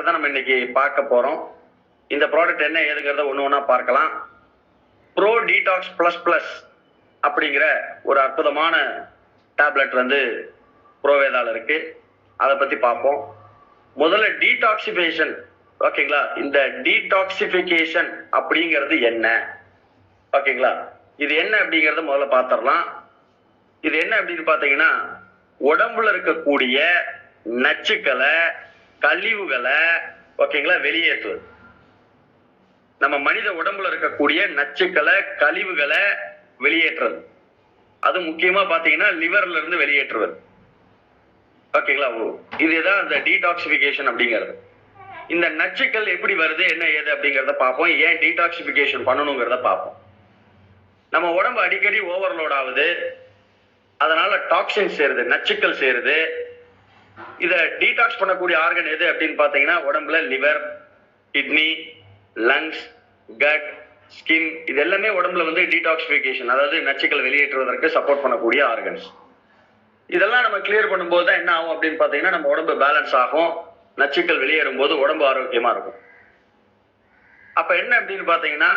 Product தான் நம்ம இன்னைக்கு பார்க்க போறோம். இந்த ப்ராடக்ட் என்ன ஏதுங்கிறத ஒன்று ஒன்றா பார்க்கலாம். ப்ரோ டீடாக்ஸ் ப்ளஸ் ப்ளஸ் அப்படிங்கிற ஒரு அற்புதமான டேப்லெட் வந்து ப்ரோவேதால இருக்கு. அதை பத்தி பார்ப்போம். முதல்ல டீடாக்சிஃபிகேஷன் ஓகேங்களா இந்த டீடாக்சிஃபிகேஷன் அப்படிங்கிறது என்ன? ஓகேங்களா இது என்ன அப்படிங்கறத முதல்ல பார்த்துடலாம். இது என்ன அப்படின்னு பார்த்தீங்கன்னா உடம்புல இருக்கக்கூடிய நச்சுக்களை கழிவுகளை ஓகேங்களா வெளியேற்றுவது நம்ம மனித உடம்புல இருக்கக்கூடிய நச்சுக்களை கழிவுகளை வெளியேற்றுறது. அது முக்கியமா பாத்தீங்கன்னா லிவர்ல இருந்து வெளியேற்றுவது ஓகேங்களா ஓ இதுதான் அந்த டீடாக்சிபிகேஷன் அப்படிங்கிறது. இந்த நச்சுக்கள் எப்படி வருது என்ன ஏது அப்படிங்கறத பார்ப்போம். ஏன் டீடாக்சிபிகேஷன் பண்ணணுங்கிறத பார்ப்போம். நம்ம உடம்பு அடிக்கடி ஓவர்லோட் ஆகுது. அதனால டாக்ஸின் சேருது நச்சுக்கள் சேருது. இதை டீடாக்ஸ் பண்ணக்கூடிய ஆர்கன் எது அப்படின்னு பார்த்தீங்கன்னா உடம்புல liver kidney lungs gut skin இது எல்லாமே உடம்புல வந்து டீடாக்சிபிகேஷன் அதாவது நச்சுக்கள் வெளியேற்றுவதற்கு சப்போர்ட் பண்ணக்கூடிய ஆர்கன்ஸ் இதெல்லாம் நம்ம கிளியர் பண்ணும்போது தான் என்ன ஆகும் அப்படின்னு பார்த்தீங்கன்னா நம்ம உடம்பு பேலன்ஸ் ஆகும். நச்சுக்கள் வெளியேறும் போது உடம்பு ஆரோக்கியமா இருக்கும். அப்ப என்ன அப்படின்னு பாத்தீங்கன்னா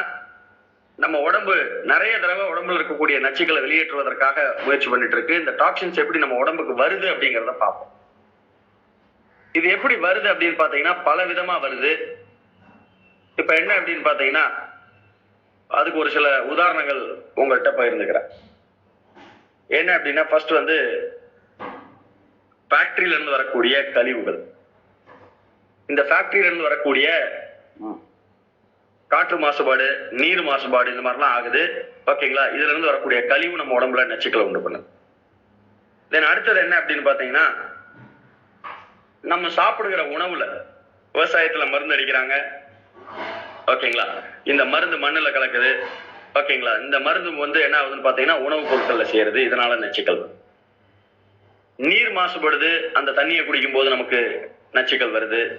நம்ம உடம்பு நிறைய தடவை உடம்புல இருக்கக்கூடிய நச்சுக்களை வெளியேற்றுவதற்காக முயற்சி பண்ணிட்டு இருக்கு. இந்த டாக்ஸின்ஸ் எப்படி நம்ம உடம்புக்கு வருது அப்படிங்கறத பார்ப்போம். இது எப்படி வருது அப்படின்னு பாத்தீங்கன்னா பல விதமா வருது. இப்ப என்ன அப்படின்னு பாத்தீங்கன்னா அதுக்கு ஒரு சில உதாரணங்கள் உங்கள்கிட்ட பகிர்ந்துக்கிறேன். என்ன அப்படின்னா ஃபர்ஸ்ட் வந்து ஃபேக்டரியில இருந்து வரக்கூடிய கழிவுகள். இந்த ஃபேக்டரியில இருந்து வரக்கூடிய காற்று மாசுபாடு நீர் மாசுபாடு இந்த மாதிரிலாம் ஆகுது. ஓகேங்களா இதுல இருந்து வரக்கூடிய கழிவு நம்ம உடம்புல நச்சுக்களை உண்டு பண்ணுது. தென் அடுத்தது என்ன அப்படின்னு பாத்தீங்கன்னா நம்ம சாப்பிடுகிற உணவுல விவசாயத்துல மருந்து அடிக்கிறாங்க. ஓகேங்களா? இந்த மருந்து மண்ணுல கலக்குது. ஓகேங்களா? இந்த மருந்து வந்து என்ன ஆகுதுன்னு பாத்தீங்கன்னா உணவுப் பொருட்கள்ல சேருது. இதனால நச்சுக்கள். வருது. நீர் மாசுபடுது. அந்த தண்ணியை குடிக்கும் போது நமக்கு நச்சுக்கள் வருது.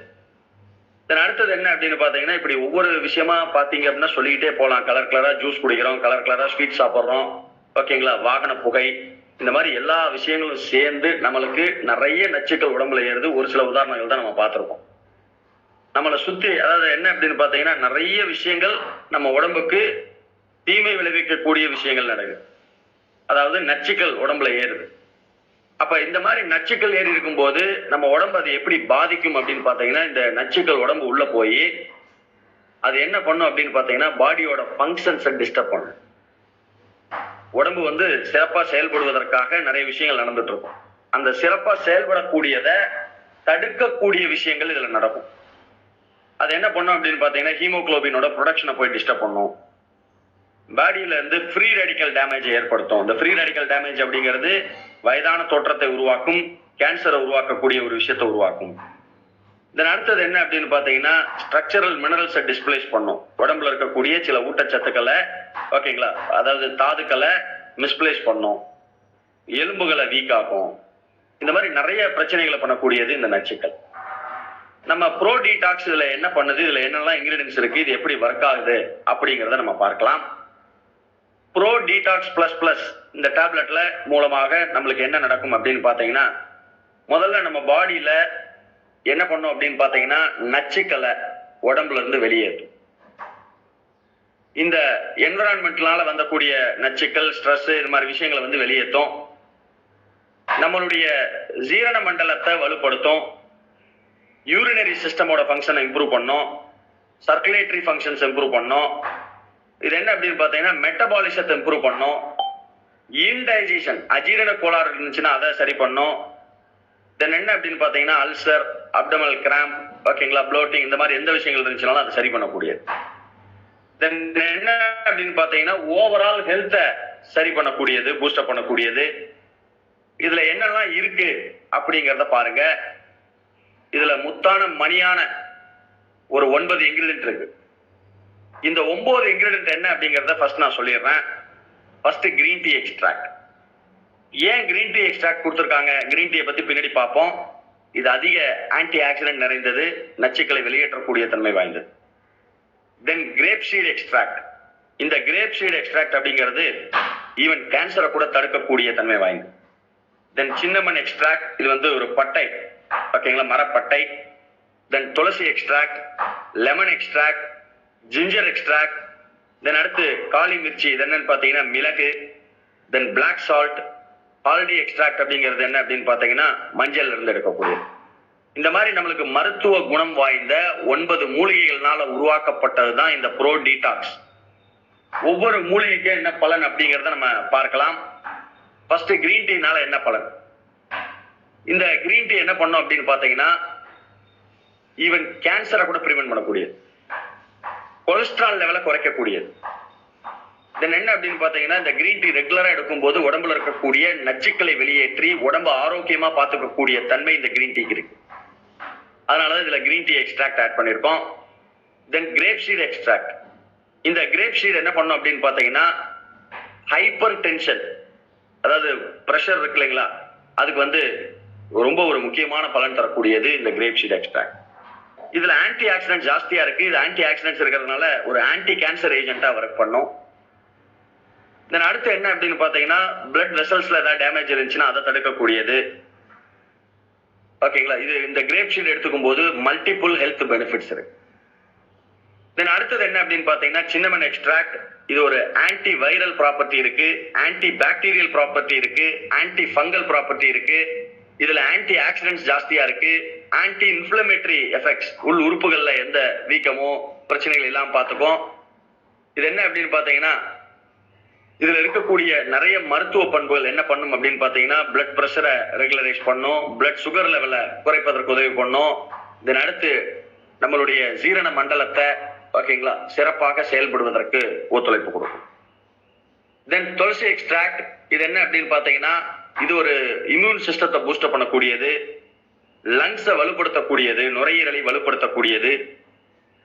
தென் அடுத்தது என்ன அப்படின்னு பாத்தீங்கன்னா இப்படி ஒவ்வொரு விஷயமா பாத்தீங்க அப்படின்னா சொல்லிக்கிட்டே போகலாம் கலர் கலரா ஜூஸ் குடிக்கிறோம். கலர் கலரா ஸ்வீட் சாப்பிடுறோம். ஓகேங்களா? வாகன புகை இந்த மாதிரி எல்லா விஷயங்களும் சேர்ந்து நம்மளுக்கு நிறைய நச்சுக்கள் உடம்புல ஏறுது. ஒரு சில உதாரணங்கள் தான் நம்ம பார்த்துருக்கோம். நம்மளை சுத்தி அதாவது என்ன அப்படின்னு பாத்தீங்கன்னா நிறைய விஷயங்கள் நம்ம உடம்புக்கு தீமை விளைவிக்கக்கூடிய விஷயங்கள் நடக்குது. அதாவது நச்சுக்கள் உடம்புல ஏறுது. அப்ப இந்த மாதிரி நச்சுக்கள் ஏறி இருக்கும்போது நம்ம உடம்பு அது எப்படி பாதிக்கும் அப்படின்னு பாத்தீங்கன்னா இந்த நச்சுக்கள் உடம்பு உள்ள போய் அது என்ன பண்ணும் அப்படின்னு பாத்தீங்கன்னா பாடியோட ஃபங்க்ஷன்ஸை டிஸ்டர்ப் பண்ணும். உடம்பு வந்து சிறப்பா செயல்படுவதற்காக நிறைய விஷயங்கள் நடந்துட்டு இருக்கும் அந்த சிறப்பா செயல்படக்கூடியதை தடுக்கக்கூடிய விஷயங்கள் இதுல நடக்கும். அது என்ன பண்ணும் அப்படின்னு பாத்தீங்கன்னா ஹீமோகுளோபினோட ப்ரொடக்ஷனை போய் டிஸ்டர்ப் பண்ணும். பாடியில இருந்து ஃப்ரீ ரேடிக்கல் டேமேஜ் ஏற்படுத்தும். இந்த ஃப்ரீ ரேடிக்கல் டேமேஜ் அப்படிங்கிறது வயதான தோற்றத்தை உருவாக்கும் கேன்சரை உருவாக்கக்கூடிய ஒரு விஷயத்தை உருவாக்கும். தென் அடுத்தது என்ன அப்படின்னு பாத்தீங்கன்னா ஸ்ட்ரக்சரல் மினரல்ஸை டிஸ்பிளேஸ் பண்ணும். உடம்புல இருக்கக்கூடிய சில ஊட்டச்சத்துக்களை ஓகேங்களா? அதாவது தாதுக்களை மிஸ்பிளேஸ் பண்ணும். எலும்புகளை வீக் ஆகும் இந்த மாதிரி நிறைய பிரச்சனைகளை பண்ணக்கூடியது இந்த நச்சுக்கள். நம்ம ப்ரோ டீடாக்ஸ் இதுல என்ன பண்ணுது? இதுல என்னெல்லாம் இன்கிரீடியன்ஸ் இருக்கு? இது எப்படி ஒர்க் ஆகுது? அப்படிங்கிறத நம்ம பார்க்கலாம். ப்ரோ டீடாக்ஸ் பிளஸ் பிளஸ் இந்த டேப்லெட்ல மூலமாக நம்மளுக்கு என்ன நடக்கும் அப்படின்னு பாத்தீங்கன்னா முதல்ல நம்ம பாடியில என்ன பண்ணும் அப்படின்னு பார்த்தீங்கன்னா நச்சுக்களை உடம்புல இருந்து வெளியேற்றும். இந்த என்விரான்மெண்ட்னால வந்தக்கூடிய நச்சுக்கள் ஸ்ட்ரெஸ் இது மாதிரி விஷயங்களை வந்து வெளியேற்றும். நம்மளுடைய ஜீரண மண்டலத்தை வலுப்படுத்தும் யூரினரி சிஸ்டமோட ஃபங்க்ஷனை இம்ப்ரூவ் பண்ணும். சர்க்குலேட்டரி ஃபங்க்ஷன்ஸ் இம்ப்ரூவ் பண்ணும். இது என்ன அப்படின்னு பார்த்தீங்கன்னா மெட்டபாலிசத்தை இம்ப்ரூவ் பண்ணும். இன்டைஜஷன் அஜீரண கோளாறு இருந்துச்சுன்னா அதை சரி பண்ணும். தென் என்ன அப்படின்னு பார்த்தீங்கன்னா அல்சர் அப்டமல் கிராம்ப் ஓகேங்களா ப்ளோட்டிங் இந்த மாதிரி எந்த விஷயங்கள் இருந்துச்சுனாலும் அதை சரி பண்ணக்கூடியது. தென் என்ன அப்படின்னு பார்த்தீங்கன்னா ஓவரால் ஹெல்த்தை சரி பண்ணக்கூடியது பூஸ்டப் பண்ணக்கூடியது. இதுல என்னெல்லாம் இருக்கு அப்படிங்கிறத பாருங்க. இதுல முத்தான மணியான ஒரு ஒன்பது இன்கிரிடியன்ட் இருக்கு. இந்த ஒன்பது இன்கிரிடியன்ட் என்ன அப்படிங்கறத ஃபர்ஸ்ட் நான் சொல்லிடுறேன். ஃபர்ஸ்ட் கிரீன் டீ எக்ஸ்ட்ராக்ட் ஏன் கிரீன் டீ எக்ஸ்ட்ராக்ட் கொடுத்துருக்காங்க? கிரீன் டீயை பத்தி பின்னாடி பார்ப்போம். இது அதிக ஆன்டி ஆக்சிடென்ட் நிறைந்தது. நச்சுக்களை வெளியேற்றக்கூடிய தன்மை வாய்ந்தது. தென் கிரேப் சீட் எக்ஸ்ட்ராக்ட் இந்த கிரேப் சீட் எக்ஸ்ட்ராக்ட் அப்படிங்கிறது ஈவன் கேன்சரை கூட தடுக்கக்கூடிய தன்மை வாய்ந்தது. தென் சின்னமன் எக்ஸ்ட்ராக்ட் இது வந்து ஒரு பட்டை. ஓகேங்களா? மரப்பட்டை. Then tulsi extract lemon extract ginger extract then அடுத்து காளி மிர்ச்சி இது என்னன்னு பார்த்தீங்கன்னா மிளகு. Then black salt haldi extract அப்படிங்கிறது என்ன அப்படின்னு பார்த்தீங்கன்னா மஞ்சள் இருந்து எடுக்கக்கூடியது. இந்த மாதிரி நம்மளுக்கு மருத்துவ குணம் வாய்ந்த ஒன்பது மூலிகைகள்னால உருவாக்கப்பட்டது தான் இந்த ப்ரோ டீடாக்ஸ் ஒவ்வொரு மூலிகைக்கும் என்ன பலன் அப்படிங்கறத நம்ம பார்க்கலாம். ஃபர்ஸ்ட் கிரீன் டீனால என்ன பலன்? இந்த கிரீன் டீ என்ன பண்ணும் அப்படின்னு பாத்தீங்கன்னா ஈவன் கேன்சரை கூட ப்ரிவென்ட் பண்ணக்கூடியது. கொலஸ்ட்ரால் லெவலை குறைக்கக்கூடியது. தென் என்ன அப்படின்னு பாத்தீங்கன்னா இந்த கிரீன் டீ ரெகுலரா எடுக்கும்போது உடம்புல இருக்கக்கூடிய நச்சுக்களை வெளியேற்றி உடம்பு ஆரோக்கியமா பார்த்துக்கக்கூடிய தன்மை இந்த கிரீன் டீக்கு இருக்கு. அதனாலதான் இதுல கிரீன் டீ எக்ஸ்ட்ராக்ட் ஆட் பண்ணிருக்கோம். தென் கிரேப் சீட் எக்ஸ்ட்ராக்ட் இந்த கிரேப் சீட் என்ன பண்ணும் அப்படின்னு பாத்தீங்கன்னா ஹைப்பர் டென்ஷன் அதாவது ப்ரெஷர் இருக்கு இல்லைங்களா? அதுக்கு வந்து ரொம்ப ஒரு முக்கியமான பலன் தரக்கூடியது இந்த கிரேப் சீட் எக்ஸ்ட்ராக்ட் இதுல ஆன்டி ஆக்சிடென்ட் ஜாஸ்தியா இருக்கு. இது ஆன்டி ஆக்சிடென்ட்ஸ் இருக்கிறதுனால ஒரு ஆன்டி கேன்சர் ஏஜென்ட்டா ஒர்க் பண்ணும். தென் அடுத்து என்ன அப்படின்னு பாத்தீங்கன்னா பிளட் வெசல்ஸ்ல ஏதாவது டேமேஜ் இருந்துச்சுன்னா அதை தடுக்கக்கூடியது. ஓகேங்களா இது இந்த கிரேப் ஷீட் எடுத்துக்கும் போது மல்டிபிள் ஹெல்த் பெனிஃபிட்ஸ் இருக்கு. தென் அடுத்தது என்ன அப்படின்னு பாத்தீங்கன்னா சின்னமன் எக்ஸ்ட்ராக்ட் இது ஒரு ஆன்டி வைரல் ப்ராப்பர்ட்டி இருக்கு ஆன்டி பாக்டீரியல் ப்ராப்பர்ட்டி இருக்கு ஆன்டி ஃபங்கல் ப்ராப்பர்ட்டி இருக்கு இதுல ஆன்டி ஆக்சிடென்ட்ஸ் ஜாஸ்தியா இருக்கு ஆன்டி இன்ஃபிளமேட்டரி எஃபெக்ட்ஸ் உள் உறுப்புகள்ல எந்த வீக்கமோ பிரச்சனைகள் எல்லாம் பார்த்துக்கும் இது என்ன அப்படின்னு பாத்தீங்கன்னா இதுல இருக்கக்கூடிய நிறைய மருத்துவ பண்புகள் என்ன பண்ணும் அப்படின்னு பாத்தீங்கன்னா பிளட் பிரஷரை ரெகுலரைஸ் பண்ணும் பிளட் சுகர் லெவலை குறைப்பதற்கு உதவி பண்ணும். இதன் அடுத்து நம்மளுடைய ஜீரண மண்டலத்தை ஓகேங்களா சிறப்பாக செயல்படுவதற்கு ஒத்துழைப்பு கொடுக்கும். தென் துளசி எக்ஸ்ட்ராக்ட் இது என்ன அப்படின்னு பாத்தீங்கன்னா இது ஒரு இம்யூன் சிஸ்டத்தை பூஸ்ட் பண்ணக்கூடியது. லங்ஸை வலுப்படுத்தக்கூடியது நுரையீரலை வலுப்படுத்தக்கூடியது.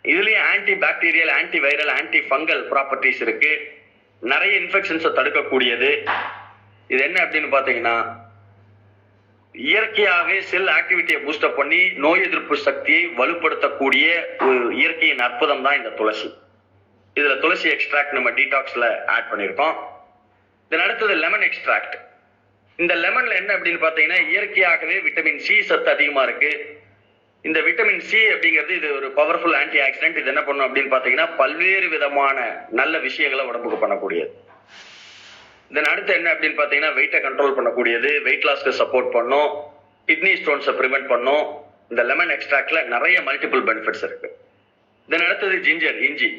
இதுலயும் anti bacterial anti viral anti fungal properties இருக்கு. நிறைய இன்ஃபெக்ஷன்ஸை தடுக்கக்கூடியது. இது என்ன அப்படின்னு பார்த்தீங்கன்னா இயற்கையாகவே செல் ஆக்டிவிட்டியை பூஸ்டப் பண்ணி நோய் எதிர்ப்பு சக்தியை வலுப்படுத்தக்கூடிய ஒரு இயற்கையின் அற்புதம் தான் இந்த துளசி. இதுல துளசி எக்ஸ்ட்ராக்ட் நம்ம டீடாக்ஸ்ல ஆட் பண்ணியிருக்கோம் இதன் அடுத்தது லெமன் எக்ஸ்ட்ராக்ட் இந்த லெமன்ல என்ன அப்படின்னு பாத்தீங்கன்னா இயற்கையாகவே விட்டமின் சி சத்து அதிகமா இருக்கு. இந்த விட்டமின் சி அப்படிங்கிறது இது ஒரு பவர்ஃபுல் ஆன்டி ஆக்சிடென்ட் இது என்ன பண்ணும் அப்படின்னு பாத்தீங்கன்னா பல்வேறு விதமான நல்ல விஷயங்களை உடம்புக்கு பண்ணக்கூடியது. தென் அடுத்து என்ன அப்படின்னு பாத்தீங்கன்னா வெயிட்டை கண்ட்ரோல் பண்ணக்கூடியது வெயிட் லாஸ்க்கு சப்போர்ட் பண்ணும் கிட்னி ஸ்டோன்ஸை ப்ரிவென்ட் பண்ணும். இந்த லெமன் எக்ஸ்ட்ராக்ட்ல நிறைய மல்டிபிள் பெனிஃபிட்ஸ் இருக்கு. தென் அடுத்தது ஜிஞ்சர் இஞ்சி.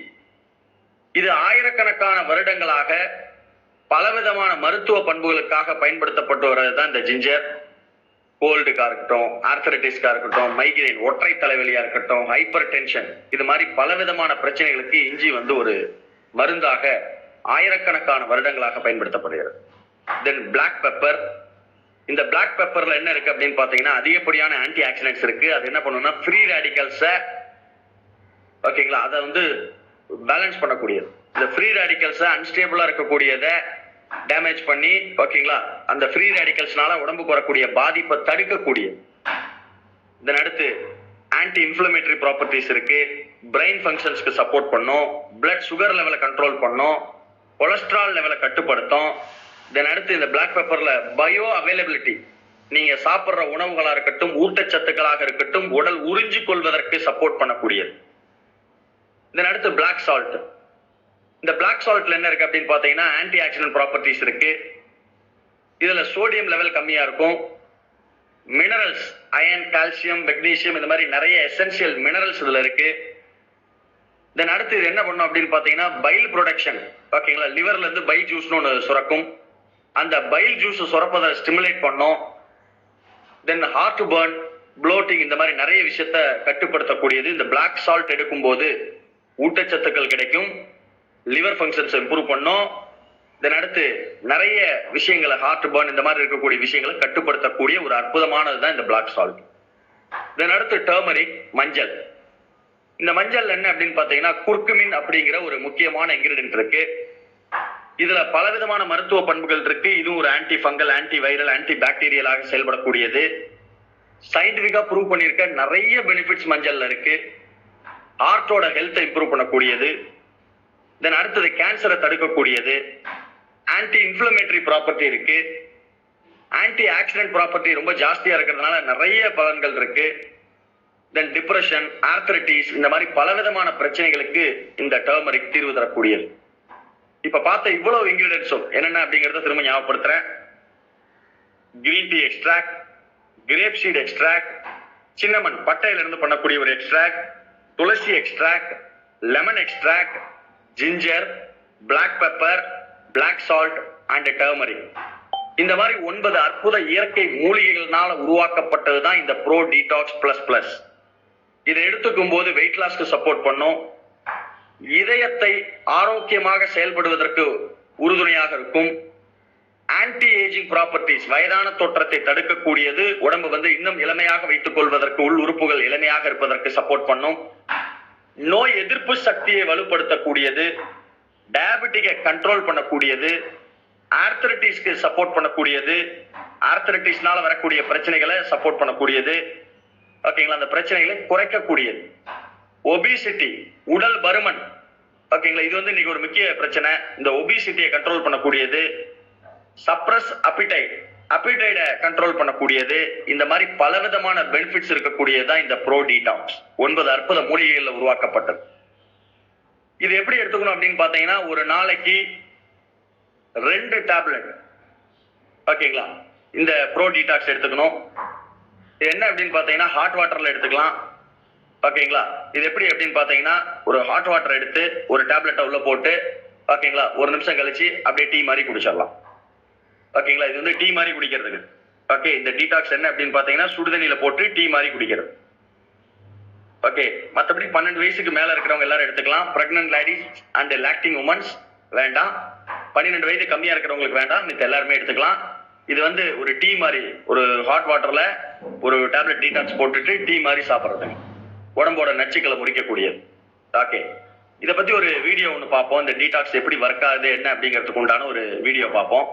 இது ஆயிரக்கணக்கான வருடங்களாக பலவிதமான மருத்துவ பண்புகளுக்காக பயன்படுத்தப்பட்டு வர்றது தான் இந்த ஜிஞ்சர் கோல்டுக்கா இருக்கட்டும் ஆர்த்தரைட்டிஸ்க்கா இருக்கட்டும் மைக்ரைன் ஒற்றை தலைவலியா இருக்கட்டும் ஹைப்பர் டென்ஷன் இது மாதிரி பலவிதமான பிரச்சனைகளுக்கு இஞ்சி வந்து ஒரு மருந்தாக ஆயிரக்கணக்கான வருடங்களாக பயன்படுத்தப்படுகிறது. தென் பிளாக் பெப்பர் இந்த பிளாக் பெப்பர்ல என்ன இருக்கு அப்படின்னு பாத்தீங்கன்னா அதிகப்படியான ஆன்டி ஆக்சிடென்ட்ஸ் இருக்கு. அது என்ன பண்ணும்னா ஃப்ரீ ரேடிக்கல்ஸை ஓகேங்களா அதை வந்து பேலன்ஸ் பண்ணக்கூடியது. இந்த ஃப்ரீ ரேடிக்கல்ஸை அன்ஸ்டேபிளா இருக்கக்கூடியதை டேமேஜ் பண்ணி ஓகேங்களா அந்த ஃப்ரீ ரேடிக்கல்ஸ்னால உடம்புக்கு வரக்கூடிய பாதிப்பை தடுக்கக்கூடிய இதன் அடுத்து ஆன்டி இன்ஃப்ளமேட்டரி ப்ராப்பர்ட்டிஸ் இருக்கு பிரெயின் ஃபங்க்ஷன்ஸ்க்கு சப்போர்ட் பண்ணும். பிளட் சுகர் லெவலை கண்ட்ரோல் பண்ணும். கொலஸ்ட்ரால் லெவலை கட்டுப்படுத்தும். தென் அடுத்து இந்த பிளாக் பேப்பர்ல பயோ அவைலபிலிட்டி நீங்க சாப்பிட்ற உணவுகளா இருக்கட்டும் ஊட்டச்சத்துக்களாக இருக்கட்டும் உடல் உறிஞ்சு கொள்வதற்கு சப்போர்ட் பண்ணக்கூடியது. இதன் அடுத்து பிளாக் சால்ட் இந்த பிளாக் சால்ட்ல என்ன இருக்கு அப்படின்னு பார்த்தீங்கன்னா ஆன்டி ஆக்சிடென்ட் ப்ராப்பர்ட்டிஸ் இருக்கு. இதுல சோடியம் லெவல் கம்மியா இருக்கும். மினரல்ஸ் அயன் கால்சியம் மெக்னீசியம் இந்த மாதிரி நிறைய எசென்சியல் மினரல்ஸ் இதுல இருக்கு. தென் அடுத்து இது என்ன பண்ணும் அப்படின்னு பார்த்தீங்கன்னா பைல் ப்ரொடக்ஷன் ஓகேங்களா? லிவர்ல இருந்து பைல் ஜூஸ்னு ஒன்று சுரக்கும். அந்த பைல் ஜூஸ் சுரப்பதை ஸ்டிமுலேட் பண்ணும். தென் ஹார்ட் பர்ன் ப்ளோட்டிங் இந்த மாதிரி நிறைய விஷயத்த கட்டுப்படுத்தக்கூடியது. இந்த பிளாக் சால்ட் எடுக்கும்போது ஊட்டச்சத்துக்கள் கிடைக்கும். லிவர் ஃபங்க்ஷன்ஸ் இம்ப்ரூவ் பண்ணும். தென் அடுத்து நிறைய விஷயங்களை ஹார்ட் பர்ன் இந்த மாதிரி இருக்கக்கூடிய விஷயங்களை கட்டுப்படுத்தக்கூடிய ஒரு அற்புதமானது தான் இந்த பிளாக் சால்ட் தென் அடுத்து டர்மரிக் மஞ்சள். இந்த மஞ்சள் என்ன அப்படின்னு பாத்தீங்கன்னா குர்குமின் அப்படிங்கிற ஒரு முக்கியமான இன்கிரீடியன்ட் இருக்கு. இதுல பலவிதமான மருத்துவ பண்புகள் இருக்கு. இதுவும் ஒரு anti fungal anti viral anti பாக்டீரியலாக செயல்படக்கூடியது சயின்டிபிக்கா ப்ரூவ் பண்ணியிருக்க நிறைய பெனிஃபிட்ஸ் மஞ்சள்ல இருக்கு. ஹார்ட்டோட ஹெல்த்தை இம்ப்ரூவ் பண்ணக்கூடியது. தென் அடுத்தது கேன்சரை தடுக்கக்கூடியது. ஆன்டி இன்ஃப்ளமேட்டரி ப்ராப்பர்ட்டி இருக்கு. ஆன்டி ஆக்சிடென்ட் ப்ராப்பர்ட்டி ரொம்ப ஜாஸ்தியா இருக்கிறதுனால நிறைய பலன்கள் இருக்கு. தென் டிப்ரெஷன் ஆர்த்தரிட்டிஸ் இந்த மாதிரி பலவிதமான பிரச்சனைகளுக்கு இந்த டர்மரிக் தீர்வு தரக்கூடியது. இப்ப பார்த்த இவ்வளவு இன்கிரீடியன்ஸும் என்னென்ன அப்படிங்கறத திரும்ப ஞாபகப்படுத்துறேன். Green tea extract grape seed extract cinnamon பட்டையில இருந்து பண்ணக்கூடிய ஒரு extract tulsi extract lemon extract ginger black pepper black salt and turmeric இந்த மாதிரி ஒன்பது அற்புத இயற்கை மூலிகைகள்னால உருவாக்கப்பட்டதுதான் இந்த ப்ரோ டீடாக்ஸ் பிளஸ் பிளஸ் இதை எடுத்துக்கும் போது வெயிட் லாஸ்க்கு சப்போர்ட் பண்ணும். இதயத்தை ஆரோக்கியமாக செயல்படுவதற்கு உறுதுணையாக இருக்கும். ஆன்டி ஏஜிங் ப்ராப்பர்ட்டிஸ் வயதான தோற்றத்தை தடுக்கக்கூடியது. உடம்பு வந்து இன்னும் இளமையாக வைத்துக் கொள்வதற்கு உள் உறுப்புகள் இளமையாக இருப்பதற்கு சப்போர்ட் பண்ணும். நோய் எதிர்ப்பு சக்தியை வலுப்படுத்தக்கூடியது டயபெட்டிக்கை கண்ட்ரோல் பண்ணக்கூடியது ஆர்த்தரட்டிஸ்க்கு சப்போர்ட் பண்ணக்கூடியது ஆர்த்தரட்டிஸ்னால வரக்கூடிய பிரச்சனைகளை சப்போர்ட் பண்ணக்கூடியது. ஓகேங்களா அந்த பிரச்சனைகளை குறைக்கக்கூடியது. ஒபிசிட்டி உடல் பருமன். ஓகேங்களா இது வந்து இன்னைக்கு ஒரு முக்கிய பிரச்சனை. இந்த ஒபிசிட்டியை கண்ட்ரோல் பண்ணக்கூடியது. சப்ரஸ் அப்பிடைட் அப்பிடைட கண்ட்ரோல் பண்ணக்கூடியது. இந்த மாதிரி பலவிதமான பெனிஃபிட்ஸ் இருக்கக்கூடியதுதான் இந்த ப்ரோ டீடாக்ஸ் ஒன்பது அற்புத மூலிகைகள்ல உருவாக்கப்பட்டது. இது எப்படி எடுத்துக்கணும் அப்படின்னு பாத்தீங்கன்னா ஒரு நாளைக்கு ரெண்டு டேப்லெட் ஓகேங்களா? இந்த ப்ரோ டீடாக்ஸ் எடுத்துக்கணும். என்ன அப்படின்னு பாத்தீங்கன்னா ஹாட் வாட்டர்ல எடுத்துக்கலாம். ஓகேங்களா? இது எப்படி அப்படின்னு பாத்தீங்கன்னா ஒரு ஹாட் வாட்டர் எடுத்து ஒரு டேப்லெட்டை உள்ள போட்டு ஓகேங்களா? ஒரு நிமிஷம் கழிச்சு அப்படியே டீ மாதிரி குடிச்சிடலாம். ஓகேங்களா? இது வந்து டீ மாதிரி குடிக்கிறதுக்கு. ஓகே இந்த டீடாக்ஸ் என்ன அப்படின்னு பாத்தீங்கன்னா சுடுதண்ணியில போட்டு டீ மாதிரி குடிக்கிறது. ஓகே மற்றபடி பன்னெண்டு வயசுக்கு மேல இருக்கிறவங்க எல்லாரும் எடுத்துக்கலாம். Pregnant ladies and lactating womens வேண்டாம். பன்னிரெண்டு வயது கம்மியா இருக்கிறவங்களுக்கு வேண்டாம். மித்த எல்லாருமே எடுத்துக்கலாம். இது வந்து ஒரு டீ மாதிரி ஒரு ஹாட் வாட்டர்ல ஒரு டேப்லெட் டீடாக்ஸ் போட்டுட்டு டீ மாதிரி சாப்பிடுறதுங்க. உடம்போட நச்சுக்களை முறிக்கக்கூடியது. ஓகே இதை பத்தி ஒரு வீடியோ ஒன்று பார்ப்போம். இந்த டீடாக்ஸ் எப்படி ஒர்க் ஆகுது என்ன அப்படிங்கிறதுக்கு உண்டான ஒரு வீடியோ பார்ப்போம்.